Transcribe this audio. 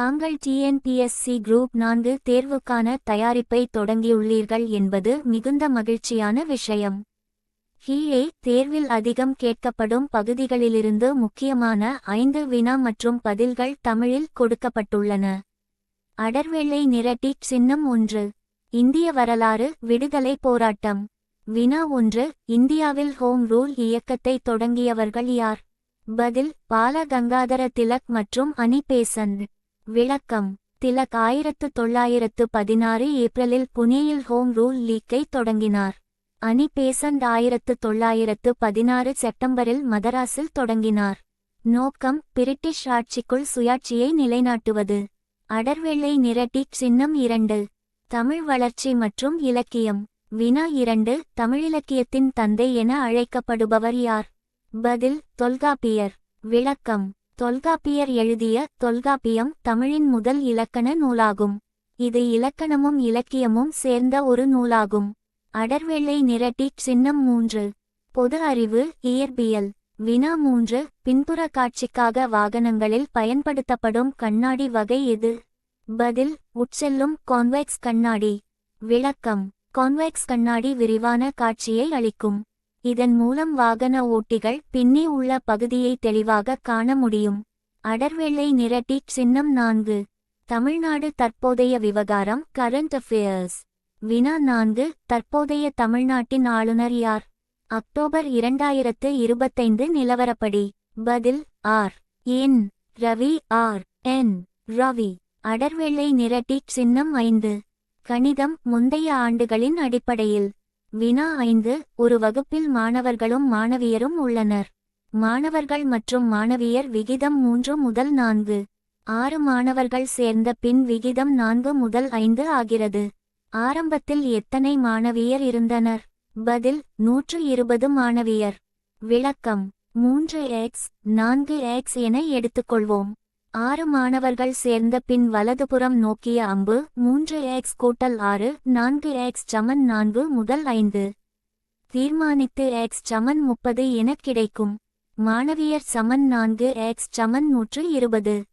தாங்கள் TNPSC group நான்கு தேர்வுக்கான தயாரிப்பை தொடங்கியுள்ளீர்கள் என்பது மிகுந்த மகிழ்ச்சியான விஷயம். கீழே தேர்வில் அதிகம் கேட்கப்படும் பகுதிகளிலிருந்து முக்கியமான ஐந்து வினா மற்றும் பதில்கள் தமிழில் கொடுக்கப்பட்டுள்ளன. அடர்வெள்ளை நிரட்டி சின்னம் ஒன்று. இந்திய வரலாறு விடுதலை போராட்டம். வினா ஒன்று இந்தியாவில் ஹோம் ரூல் இயக்கத்தை தொடங்கியவர்கள் யார்? பதில் பால கங்காதர திலக் மற்றும் அனிபேசன் விளக்கம். திலக் ஆயிரத்து தொள்ளாயிரத்து பதினாறு ஏப்ரலில் புனேயில் ஹோம் ரூல் லீக்கை தொடங்கினார். அனி பேசண்ட் ஆயிரத்து தொள்ளாயிரத்து பதினாறு செப்டம்பரில் மதராஸில் தொடங்கினார். நோக்கம் பிரிட்டிஷ் ஆட்சிக்குள் சுயாட்சியை நிலைநாட்டுவது. அடர்வெள்ளை நிரட்டி சின்னம் இரண்டு. தமிழ் வளர்ச்சி மற்றும் இலக்கியம். வினா இரண்டு தமிழிலக்கியத்தின் தந்தை என அழைக்கப்படுபவர் யார்? பதில் தொல்காப்பியர். விளக்கம். தொல்காப்பியர் எழுதிய தொல்காப்பியம் தமிழின் முதல் இலக்கண நூலாகும். இது இலக்கணமும் இலக்கியமும் சேர்ந்த ஒரு நூலாகும். அடர்வெள்ளை நிரட்டி சின்னம் மூன்று. பொது அறிவு இயற்பியல். வினா மூன்று பின்புற காட்சிக்காக வாகனங்களில் பயன்படுத்தப்படும் கண்ணாடி வகை எது? பதில் உட்செல்லும் கான்வெக்ஸ் கண்ணாடி. விளக்கம் கான்வெக்ஸ் கண்ணாடி விரிவான காட்சியை அளிக்கும். இதன் மூலம் வாகன ஓட்டிகள் பின்னே உள்ள பகுதியை தெளிவாக காண முடியும். அடர்வெள்ளை நிரட்டி சின்னம் நான்கு. தமிழ்நாடு தற்போதைய விவகாரம் கரண்ட் அஃபேர்ஸ் வினா நான்கு தற்போதைய தமிழ்நாட்டின் ஆளுநர் யார்? அக்டோபர் இரண்டாயிரத்து இருபத்தைந்து நிலவரப்படி. பதில் R. N. Ravi R. N. Ravi. அடர்வெள்ளை நிரட்டி சின்னம் ஐந்து. கணிதம் முந்தைய ஆண்டுகளின் அடிப்படையில். வினா ஐந்து ஒரு வகுப்பில் மாணவர்களும் மாணவியரும் உள்ளனர். மாணவர்கள் மற்றும் மாணவியர் விகிதம் மூன்று முதல் நான்கு. ஆறு மாணவர்கள் சேர்ந்த பின் விகிதம் நான்கு முதல் ஐந்து ஆகிறது. ஆரம்பத்தில் எத்தனை மாணவியர் இருந்தனர்? பதில் நூற்று இருபது மாணவியர். விளக்கம் மூன்று எக்ஸ் நான்கு எக்ஸ் என எடுத்துக்கொள்வோம். ஆறு மாணவர்கள் சேர்ந்த பின் வலதுபுறம் நோக்கிய அம்பு மூன்று எக்ஸ் கூட்டல் ஆறு நான்கு எக்ஸ் சமன் நான்கு முதல் ஐந்து. தீர்மானித்து எக்ஸ் சமன் முப்பது எனக் கிடைக்கும். மாணவியர் சமன் நான்கு எக்ஸ் சமன் நூற்று இருபது.